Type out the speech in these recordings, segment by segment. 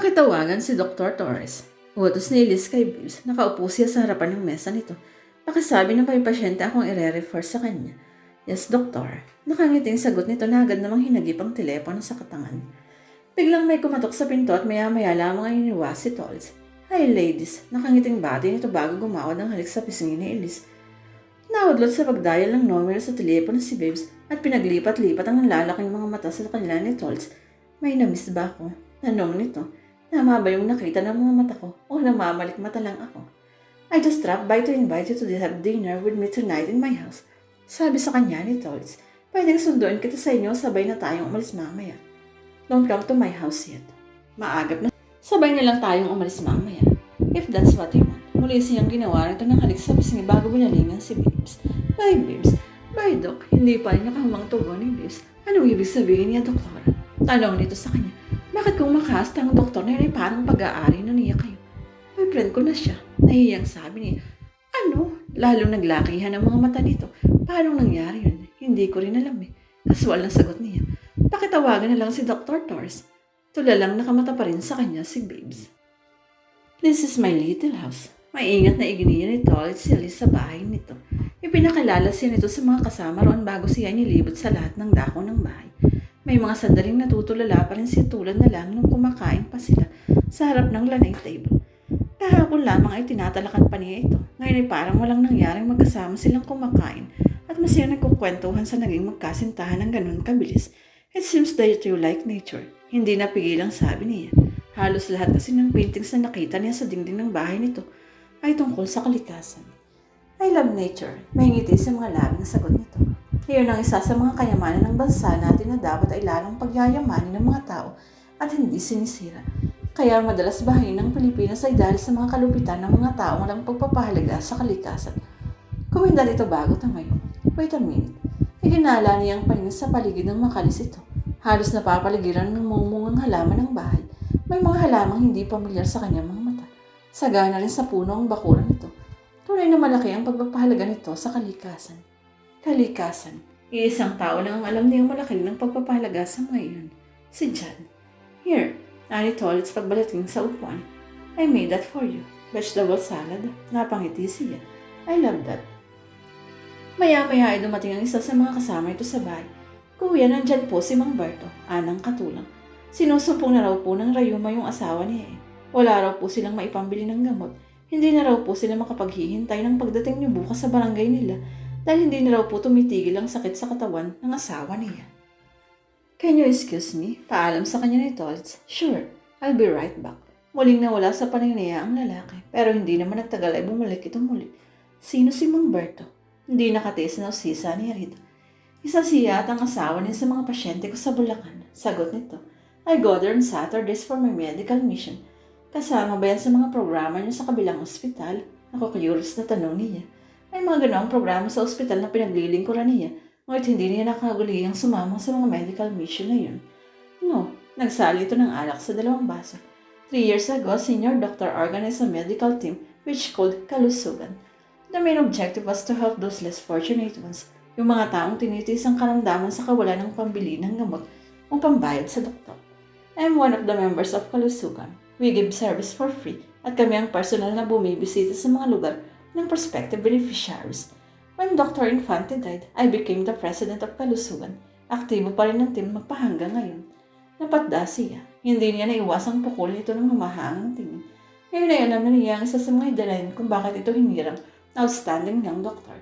Pakitawagan si Dr. Torres. Utos ni Liz kay Bibbs. Nakaupo siya sa harapan ng mesa nito. Pakisabi ng may pasyente akong ire-refer sa kanya. Yes, doktor. Nakangiting sagot nito na agad namang hinagip ang telepono sa katangan. Biglang may kumatok sa pinto at maya-maya lamang ay iniwas si Tolls. Hi ladies, nakangiting bati nito bago gumawad ng halik sa pisngi ni Elise. Naudlot sa pagdial ng numero sa telepono si Bibbs at pinaglipat-lipat ang lalaking mga mata sa kanila ni Tolls. May namiss ba ako? Tanong nito. Tama ba yung nakita ng mga mata ko o namamalik mata lang ako? I just dropped by to invite you to have dinner with me tonight in my house. Sabi sa kanya ni Tolls, pwedeng sunduin kita sa inyo sabay na tayong umalis mamaya. Don't come to my house yet. Maagap na. Sabay na lang tayong umalis mamaya. If that's what you want. Muli siyang ginawa nito ng halik sa pisngi bago binalingan si Bibbs. Bye, Bibbs. Bye, Doc. Hindi pa rin nakahumang tugon ni Bibbs. Anong ibig sabihin niya, Doktora? Tanong nito sa kanya. Bakit kung makasta ang doktor na yun ay parang pag-aari na niya kayo? Boyfriend ko na siya. Nahiyang sabi niya. Ano? Lalo naglakihan ang mga mata nito. Paano nangyari yun? Hindi ko rin alam eh. Kaswal na sagot niya. Pakitawagan na lang si Dr. Torres. Tulalang nakamata pa rin sa kanya si Babes. This is my little house. Maingat na iginiya ni Tolit si Alice sa bahay nito. Ipinakilala siya nito sa mga kasama roon bago siya nilibot sa lahat ng dako ng bahay. May mga sandaling natutulala pa rin siya tulad na lang nung kumakain pa sila sa harap ng lanay table. Kahapon lamang ay tinatalakan pa niya ito. Ngayon ay parang walang nangyaring magkasama silang kumakain at masaya nagkukwentuhan sa naging magkasintahan ng ganun kabilis. It seems that you like nature. Hindi napigilang sabi niya. Halos lahat kasi ng paintings na nakita niya sa dingding ng bahay nito ay tungkol sa kalikasan. I love nature. May ngiti sa mga labing sagot nito. Iyon ang isa sa mga kayamanan ng bansa natin na dapat ay lalong pagyayamanin ng mga tao at hindi sinisira. Kaya madalas bahayin ng Pilipinas ay dahil sa mga kalupitan ng mga tao walang pagpapahalaga sa kalikasan. Kumindal ito bago tamayo. Wait a minute. Iginala niya ang paningin sa paligid ng makalis ito. Halos napapaligiran ng mumungang halaman ng bahay. May mga halamang hindi pamilyar sa kanyang mga mata. Sagana rin sa puno ang bakuran nito. Tunay na malaki ang pagpapahalaga nito sa kalikasan. Kalikasan. Iisang tao lang ang alam niyang malaki ng pagpapahalaga sa mga iyon. Si John. Here, Annie Tollitz pagbalating sa upuan. I made that for you. Vegetable salad. Napangiti siya. I love that. Maya-maya ay dumating ang isa sa mga kasama ito sa bahay. Kuya, nandyan po si Mang Berto, anang katulang. Sinusumpong na raw po ng Rayuma yung asawa niya eh. Wala raw po silang maipambili ng gamot. Hindi na raw po sila makapaghihintay ng pagdating niyo bukas sa barangay nila dahil hindi na raw po tumitigil ang sakit sa katawan ng asawa niya. Can you excuse me? Paalam sa kanya ni Toltz. Sure, I'll be right back. Muling nawala sa paningniya ang lalaki, pero hindi naman nagtagal ay bumalik ito muli. Sino si Mang Berto? Hindi nakatiis na usisa ni Rita. Isa siya at ang asawa niya sa mga pasyente ko sa Bulacan. Sagot nito. I go there on Saturdays for my medical mission. Kasama ba yan sa mga programa niyo sa kabilang ospital? Ako curious na tanong niya. May mga ganoong programa sa ospital na pinaglilingkuran niya, ngunit hindi niya nakagulihang sumama sa mga medical mission na yun. No, nagsali ito ng alak sa dalawang baso. Three years ago, senior doctor organized a medical team which called Kalusugan. The main objective was to help those less fortunate ones, yung mga taong tinitis ang karamdaman sa kawalan ng pambili ng gamot o pambayad sa doktor. I'm one of the members of Kalusugan. We give service for free at kami ang personal na bumibisita sa mga lugar ng prospective beneficiaries. When Dr. Infante died, I became the president of Kalusugan. Aktibo pa rin ang team magpahanggang ngayon. Napatda siya. Hindi niya naiwasang pukul nito ng humahangang tingin. Ngayon ay alam niya ang isa sa mga dahilan kung bakit ito hinirang outstanding young doctor.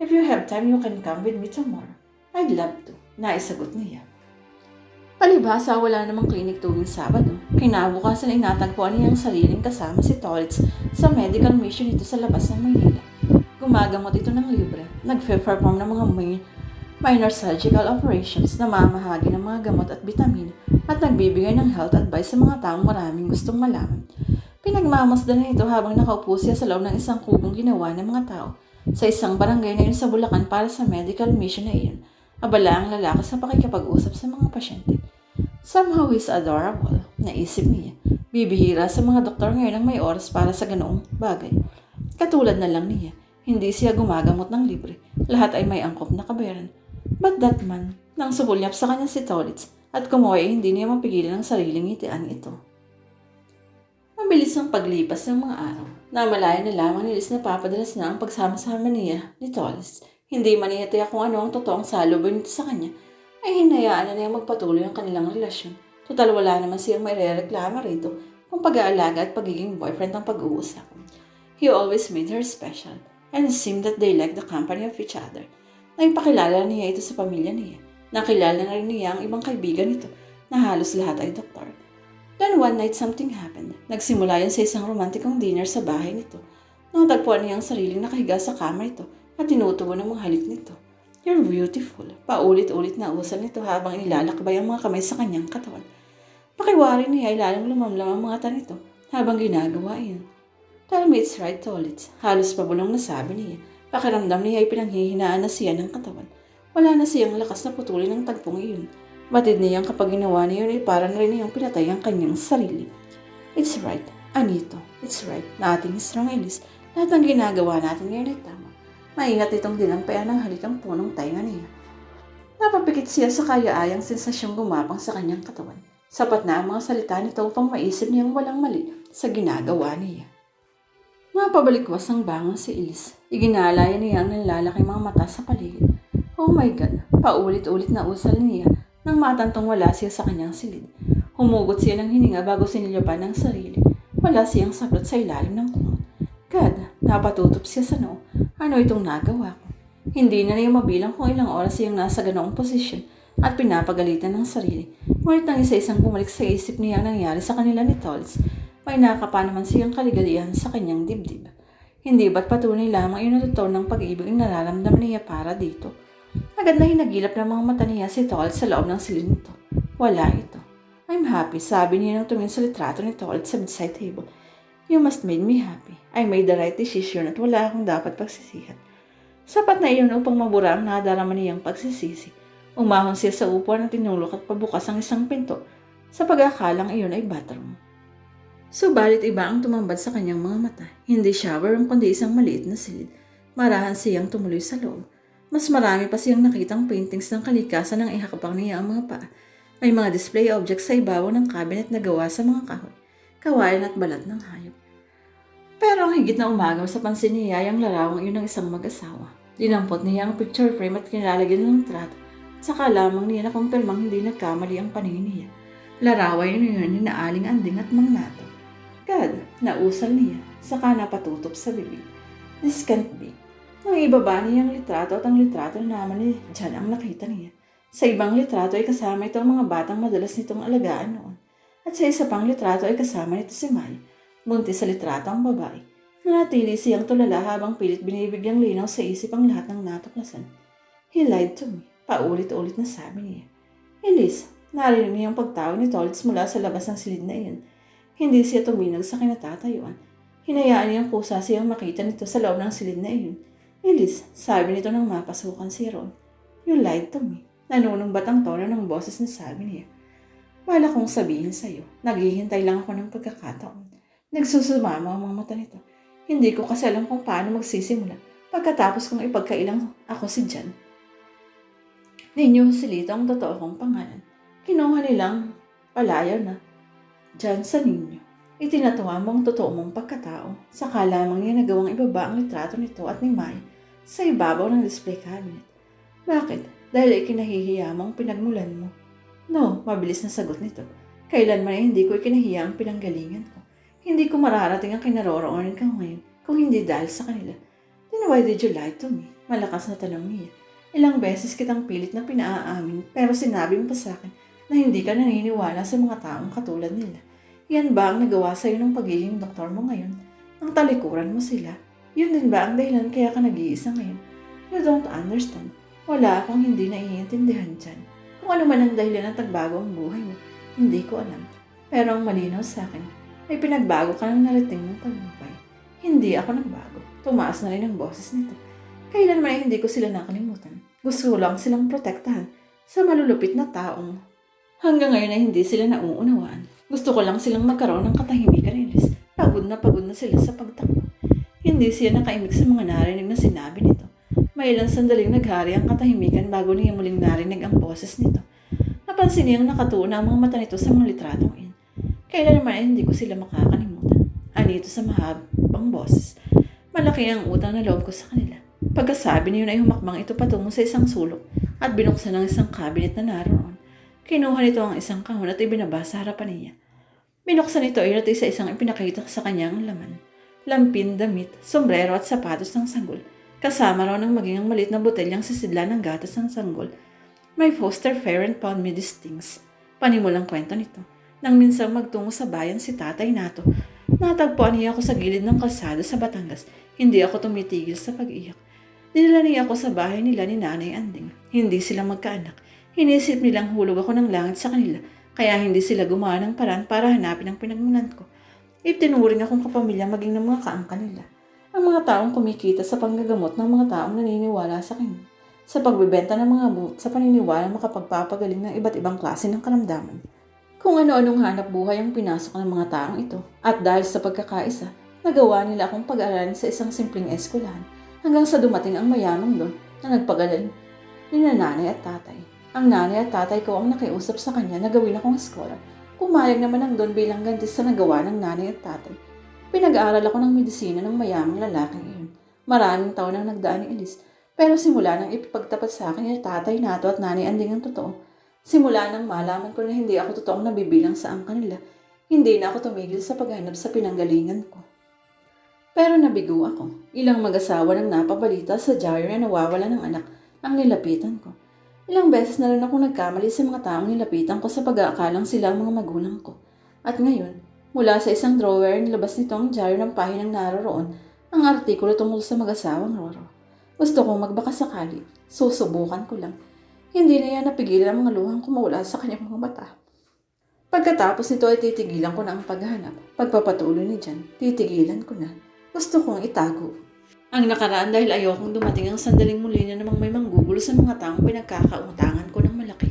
If you have time, you can come with me tomorrow. I'd love to. Naisagot niya. Palibhasa, wala namang klinik tuwing Sabado. Kinabukasan ay natagpuan niya ang sariling kasama si Tolitz sa medical mission ito sa labas ng Maynila. Gumagamot ito ng libre. Nagfe-perform ng mga may minor surgical operations na mamahagi ng mga gamot at bitamin at nagbibigay ng health advice sa mga taong maraming gustong malaman. Pinagmamasdan na ito habang nakaupo siya sa loob ng isang kubong ginawa ng mga tao sa isang barangay na yun sa Bulacan para sa medical mission na iyon. Abala ang lalaki sa pakikipag-usap sa mga pasyente. Somehow is adorable, naisip niya. Bibihira sa mga doktor ngayon ang may oras para sa ganoong bagay. Katulad na lang niya, hindi siya gumagamot ng libre. Lahat ay may angkop na kabayaran. But that man, nang subulyap sa kanya si Tolitz at kumuha ay hindi niya mapigilan ang sariling itian ito. Ang bilis ng paglipas ng mga araw. Namalayan na lamang ni Liz na papadalas na ang pagsama-sama niya ni Tolis. Hindi man niya tiyak kung ano ang totoong salubin nito sa kanya, ay hinayaan na niya magpatuloy ang kanilang relasyon. Total wala naman siyang may reklama rito kung pag-aalaga at pagiging boyfriend ang pag-uusap. He always made her special and seemed that they liked the company of each other. Naipakilala niya ito sa pamilya niya. Nakilala na rin niya ang ibang kaibigan nito na halos lahat ay doktor. Then one night something happened. Nagsimula yan sa isang romantikong dinner sa bahay nito. Natagpuan niya ang sariling nakahiga sa kama ito at tinutubo ng mga halik nito. You're beautiful. Paulit-ulit na usal nito habang inilalakbay ang mga kamay sa kanyang katawan. Pakiwari niya ay lalong lumamlam ang mga mata nito habang ginagawa iyon. Tell me it's right, Tolitz. Halos pabulong nasabi niya. Pakiramdam niya ay pinanghihinaan na siya ng katawan. Wala na siyang lakas na putulin ng tagpong iyon. Batid niyang kapag ginawa niya yun ay parang rin niyang pinatay ang kanyang sarili. It's right, Anito. It's right. Nothing is wrong, Elise. Lahat ng ginagawa natin ngayon ay tama. Maingat itong dinampayan ng halikang punong tainga niya. Napapikit siya sa kaya-ayang sensasyong gumapang sa kanyang katawan. Sapat na ang mga salita nito upang maisip niyang walang mali sa ginagawa niya. Mapabalikwas ang bangon si Elise. Iginalaya niya ang nalalaking mga mata sa paligid. Oh my God! Paulit-ulit na usal niya nang matantong wala siya sa kanyang silid. Humugot siya ng hininga bago sinilyapan ng sarili. Wala siyang saplot sa ilalim ng kumot. God, napatutop siya sa noo. Ano itong nagawa ko? Hindi na niya mabilang kung ilang oras siyang nasa ganoong posisyon at pinapagalitan ng sarili. Ngunit nang isa-isang bumalik sa isip niya ang nangyari sa kanila ni Tolls, may nakapa naman siyang kaligalihan sa kanyang dibdib. Hindi ba't patunay lamang yun ang totoo ng pag-ibig ang nararamdaman niya para dito? Agad na hinagilap ng mga mata niya si Tolls sa loob ng silid nito. Wala ito. I'm happy, sabi niya nang tumingin sa litrato ni Tolls sa bedside table. You must make me happy. I made the right decision at wala akong dapat pagsisihan. Sapat na iyon upang mabura ang nadarama niyang pagsisisi. Umahon siya sa upuan at tinulok at pabukas ang isang pinto sa pag-akalang iyon ay bathroom. Subalit iba ang tumambad sa kanyang mga mata. Hindi shower kundi isang maliit na silid. Marahan siyang tumuloy sa loob. Mas marami pa siyang nakitang paintings ng kalikasan ng ihakapang niya ang mga paa. May mga display objects sa ibabaw ng cabinet na gawa sa mga kahoy, kawayan at balat ng hayop. Pero ang higit na umagaw sa pansin niya ay ang larawang iyon ng isang mag-asawa. Dinampot niya ang picture frame at kinalalagyan ng trato. Saka lamang niya na kumpirmang hindi nagkamali ang paningin niya. Larawan yun yun ni Naaling Anding at Mang Nato. God, nausal niya, saka napatutop sa bibig. This can't be. Nang ibaba niya ang litrato at ang litrato naman ni John ang nakita niya. Sa ibang litrato ay kasama ito ang mga batang madalas nitong alagaan noon. At sa isa pang litrato ay kasama nito si May. Buntis sa litrato ang babae. Nanatili siyang tulala habang pilit binibigyang linaw sa isip ang lahat ng natuklasan. He lied to me. Paulit-ulit na sabi niya. Elise, narinig niya ang pagtawag ni Tolitz mula sa labas ng silid na iyon. Hindi siya tuminag sa kinatatayuan. Hinayaan niyang kusa siyang makita nito sa loob ng silid na iyon. Elise, sabi nito nang mapasukan si Ron. You lied to me. Nanunumbat ang tono ng boses na sabi niya. Bala kong sabihin sa'yo, naghihintay lang ako ng pagkakataon. Nagsusumama ang mga mata nito. Hindi ko kasi alam kung paano magsisimula pagkatapos kong ipagkailang ako si Jan. Ninyo silito ang totoo kong pangalan. Kinuha nilang palayaw na Jan sa ninyo. Itinatawa mo ang totoo mong pagkatao. Saka lamang niya nagawang ibaba ang litrato nito at ni Mai sa ibabaw ng display cabinet. Bakit? Dahil ikinahihiya mo ang pinagmulan mo. No, mabilis na sagot nito. Kailanman ay hindi ko ikinahiya ang pinanggalingan ko. Hindi ko mararating ang kinaroroonan ka ngayon kung hindi dahil sa kanila. Then why did you lie to me? Malakas na tanong niya. Ilang beses kitang pilit na pinaaamin pero sinabi mo pa sa akin na hindi ka naniniwala sa mga taong katulad nila. Yan ba ang nagawa sa'yo ng pagiging doktor mo ngayon? Ang talikuran mo sila. Yun din ba ang dahilan kaya ka nag-iisa ngayon? You don't understand. Wala akong hindi naiintindihan dyan. Kung ano man ang dahilan ng tagbago ang buhay mo, hindi ko alam. Pero ang malinaw sa akin, ay pinagbago ka ng narating mong tagumpay. Hindi ako nagbago. Tumaas na rin ang boses nito. Kailanman hindi ko sila nakalimutan. Gusto lang silang protektahan sa malulupit na taong hanggang ngayon ay hindi sila nauunawaan. Gusto ko lang silang magkaroon ng katahimikan Elis. Pagod na pagod na sila sa pagtakbo. Hindi siya nakaimik sa mga narinig na sinabi nito. May ilang sandaling naghari ang katahimikan bago niya muling narinig ang boses nito. Napansin niyang nakatuon ang mga mata nito sa mga litratong. Kailan naman ay hindi ko sila makakalimutan. nito sa mahabang boses. Malaki ang utang na loob ko sa kanila. Pagkasabi niyo ay humakbang ito patungo sa isang sulok at binuksan ang isang cabinet na naroon. Kinuha nito ang isang kahon at ibinaba sa harapan niya. Binuksan ito ay sa isang ipinakita sa kanya ang laman. Lampin, damit, sombrero at sapatos ng sanggol. Kasama raw ng maging ang malit na botelyang sisidla ng gatas ng sanggol. My foster parent found me these things. Panimulang kwento nito. Nang minsan magtungo sa bayan si tatay nato, natagpuan niya ako sa gilid ng kalsada sa Batangas. Hindi ako tumitigil sa pag-iyak. Dinala niya ako sa bahay nila ni Nanay Anding. Hindi sila magkaanak. Hinisip nilang hulog ako ng langit sa kanila, kaya hindi sila gumawa ng paraan para hanapin ang pinagmulan ko. Itinuring akong kapamilya maging ng mga kaangka nila. Ang mga taong kumikita sa panggagamot ng mga taong naniniwala sa kanya. Sa pagbebenta ng mga bumot sa paniniwala makapagpapagaling ng iba't ibang klase ng karamdaman. Kung ano-anong hanap buhay ang pinasok ng mga taong ito. At dahil sa pagkakaisa, nagawa nila akong pag-aralin sa isang simpleng eskwelahan hanggang sa dumating ang mayamang doon na nagpagaling ni nanay at tatay. Ang nanay at tatay ko ang nakiusap sa kanya na gawin akong scholar. Pumayag naman ang doon bilang ganti sa nagawa ng nanay at tatay. Pinag-aaral ako ng medisina ng mayamang lalaking iyon. Maraming taon ang nagdaan ni Elise, pero simula nang ipagtapat sa akin ni tatay nato at nanay anding ang totoo, simula nang malaman ko na hindi ako totoong nabibilang sa ang kanila, hindi na ako tumigil sa paghanap sa pinanggalingan ko. Pero nabigo ako. Ilang mag-asawa nang napabalita sa diary na nawawala ng anak ang nilapitan ko. Ilang beses na rin ako nagkamali sa mga taong nilapitan ko sa pag-aakalang sila ang mga magulang ko. At ngayon, mula sa isang drawer, nilabas nito ang diary ng pahinang naroroon ang artikulo tungkol sa mag-asawang Roro. Gusto kong magbaka sakali. Susubukan ko lang. Hindi na yan napigilan ang mga luhang kumawala sa kanyang mga mata. Pagkatapos nito ay titigilan ko na ang paghahanap. Pagpapatuloy ni Jan, titigilan ko na. Gusto kong itago. Ang nakaraan dahil ayokong dumating ang sandaling muli na namang may manggugulo sa mga taong pinagkakautangan ko ng malaki.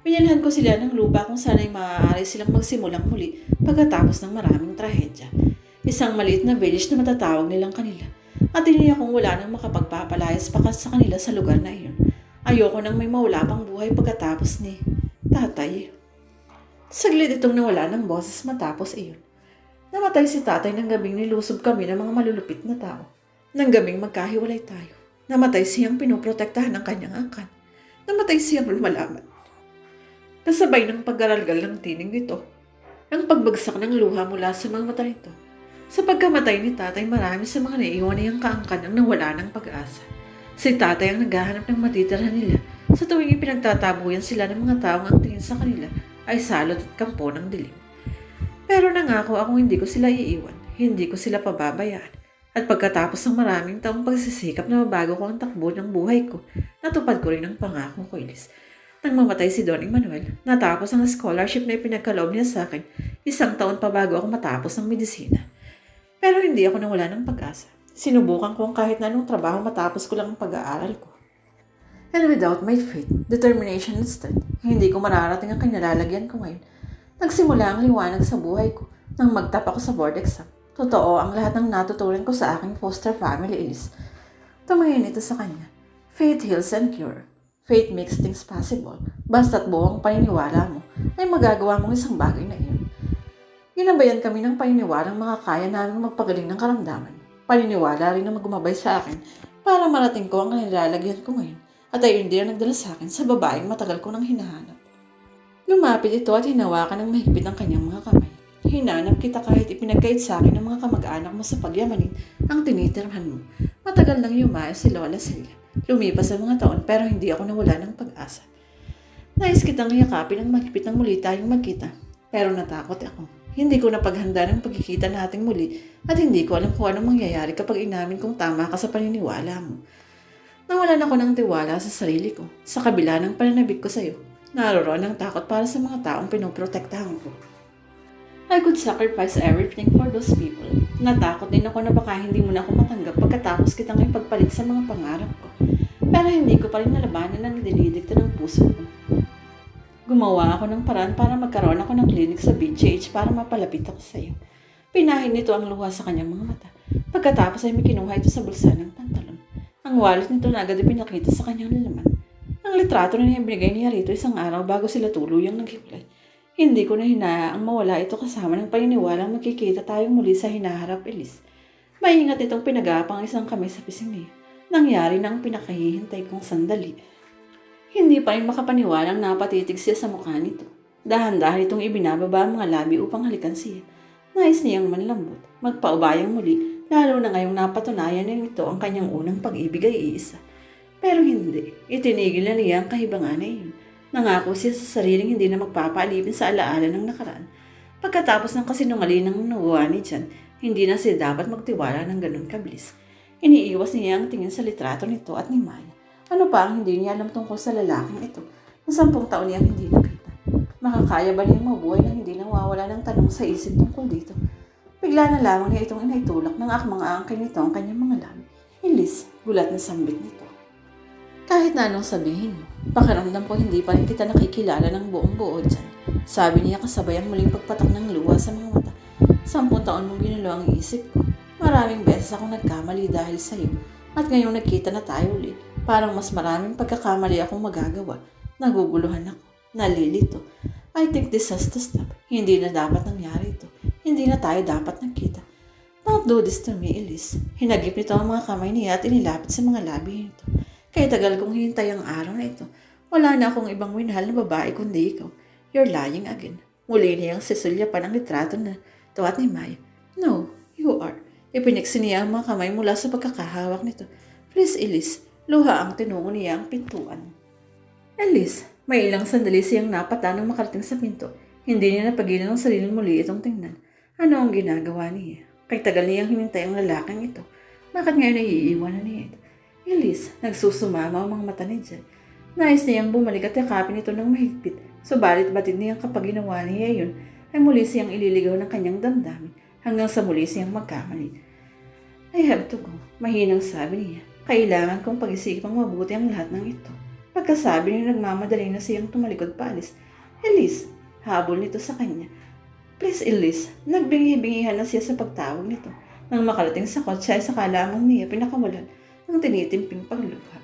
Pinilhan ko sila ng lupa kung sana'y maaari silang magsimulang muli pagkatapos ng maraming trahedya. Isang maliit na village na matatawag nilang kanila. At iniya kong wala nang makapagpapalayas pa sa kanila sa lugar na iyon. Ayoko nang may mawala pang buhay pagkatapos ni tatay. Saglit itong nawala ng boses matapos iyon. Namatay si tatay ng gabing nilusob kami ng mga malulupit na tao. Nang gabing magkahiwalay tayo. Namatay siyang pinoprotektahan ng kanyang angkan. Namatay siyang lumalaman. Kasabay ng paggaralgal ng tinig nito, ang pagbagsak ng luha mula sa mga mata nito. Sa pagkamatay ni tatay, marami sa mga naiiwan niyang kaangkan ang nawala ng pag-asa. Si tatay ang naghahanap ng matitira nila sa tuwing ipinagtatabuyan sila ng mga taong ang tingin sa kanila ay salot at kampo ng dilim. Pero nangako akong hindi ko sila iiwan, hindi ko sila pababayaan. At pagkatapos ng maraming taong pagsisikap na mabago ko ang takbo ng buhay ko, natupad ko rin ang pangako ko, Ilis. Nang mamatay si Don Emmanuel, natapos ang scholarship na ipinagkaloob niya sa akin, isang taon pa bago ako matapos ng medisina. Pero hindi ako nawala ng pag-asa. Sinubukan ko ang kahit na anong trabaho matapos ko lang ang pag-aaral ko. And without my faith, determination strength, hindi ko mararating ang kinalalagyan ko ngayon. Nagsimula ang liwanag sa buhay ko nang magtap ako sa board exam. Totoo ang lahat ng natutunan ko sa aking foster family is tumingin ito sa kanya. Faith heals and cure. Faith makes things possible. Basta't buong paniniwala mo ay magagawa mong isang bagay na iyon. Ginabayan kami ng paniniwalang mga kaya namin magpagaling ng karamdaman. Paniniwala rin na magumabay sa akin para marating ko ang kanilalagyan ko ngayon at ayun din ang nagdala sa akin sa babaeng matagal ko nang hinahanap. Lumapit ito at hinawakan ng mahigpit ang kanyang mga kamay. Hinanap kita kahit ipinagkait sa akin ng mga kamag-anak mo sa pagyamanin ang tinitirhan mo. Matagal nang yumayo si Lola Celia. Lumipas ang mga taon pero hindi ako nawala ng pag-asa. Nais kitang yakapin ang mahigpit ng muli tayong magkita. Pero natakot ako. Hindi ko napaghanda ng pagkikita nating muli at hindi ko alam kung anong mangyayari kapag inamin kong tama ka sa paniniwala mo. Nawalan ako ng tiwala sa sarili ko sa kabila ng pananabik ko sa iyo. Naroon ang takot para sa mga taong pinoprotektahan ko. I could sacrifice everything for those people. Natakot din ako na baka hindi mo na ako matanggap pagkatapos kitang ipagpalit sa mga pangarap ko. Pero hindi ko pa rin nalabanan ang dinidikta ng puso ko. Gumawa ako ng paraan para magkaroon ako ng clinic sa BGH para mapalapit ako sa iyo. Pinahin nito ang luha sa kanyang mga mata. Pagkatapos ay may kinuha ito sa bulsa ng pantalon. Ang wallet nito na agad pinakita sa kanyang lalaman. Ang litrato na niya binigay niya rito isang araw bago sila tuluyang naghiwalay. Hindi ko na hinayaang mawala ito kasama ng paniniwalang magkikita tayong muli sa hinaharap, Elise. Maingat itong pinagapang isang kamay sa pising niya. Nangyari na ang pinakahihintay kong sandali. Hindi pa rin makapaniwalang napatitig siya sa mukha nito. Dahan-dahan itong ibinababa ang mga labi upang halikan siya. Nais niyang manlambot, magpaubayang muli, lalo na ngayong napatunayan na ito ang kanyang unang pag-ibig ay iisa. Pero hindi, itinigil na niya ang kahibangan na iyon. Nangako siya sa sariling hindi na magpapaalipin sa alaala ng nakaraan. Pagkatapos ng kasinungalingang nawa ni Jan, hindi na siya dapat magtiwala ng ganun kabilis. Iniiwas niya ang tingin sa litrato nito at ni Maya. Ano pa ang hindi niya alam tungkol sa lalaking ito na sampung taon niyang hindi nakita? Makakaya ba niyang mabuhay na hindi nawawala ng tanong sa isip tungkol dito? Bigla na lamang niya itong inaitulak ng akmang aangkin nito ang kanyang mga labi. Ilis, gulat na sambit nito. Kahit na anong sabihin mo, pakiramdam ko hindi pa rin kita nakikilala ng buong buo dyan. Sabi niya kasabay ang muling pagpatak ng luha sa mga mata. Sampung taon mong ginulo ang isip ko. Maraming beses ako nagkamali dahil sa iyo. At ngayong nagkita na tayo ulit, parang mas maraming pagkakamali akong magagawa. Naguguluhan ako. Nalilito. I think this has to stop. Hindi na dapat nangyari ito. Hindi na tayo dapat nagkita. Don't do this to me, Elise. Hinagip nito ang mga kamay niya at inilapit sa mga labi nito. Kaya tagal kong hintay ang araw na ito. Wala na akong ibang minahal na babae kundi ikaw. You're lying again. Muli niyang sisulya pa ng litrato na tuwat ni Maya. No, you are. Ipiniksi niya ang mga kamay mula sa pagkakahawak nito. Please, Elise. Luha ang tinungo niya ang pintuan. Elise, may ilang sandali siyang napata nang makarating sa pinto. Hindi niya napagilan ng sariling muli itong tingnan. Ano ang ginagawa niya? Kay tagal niyang hinintay ang lalaking ito. Bakit ngayon ay iiwanan niya ito? Elise, nagsusumama ang mga mata ni Jen. Nais niyang bumalik at yakapin ito ng mahigpit. Subalit batid niyang kapag ginawa niya yun, ay muli siyang ililigaw ng kanyang damdamin hanggang sa muli siyang magkamali. I have to go. Mahinang sabi niya. Kailangan kong pag-isipang mabuti ang lahat ng ito. Pagkasabi niya nagmamadali na siyang tumalikod paalis. Elise, habol nito sa kanya. Please, Elise, nagbingi-bingihan na siya sa pagtawag nito. Nang makarating sa kotse ay saka lamang niya pinakawalan ng tinitimping pagluha.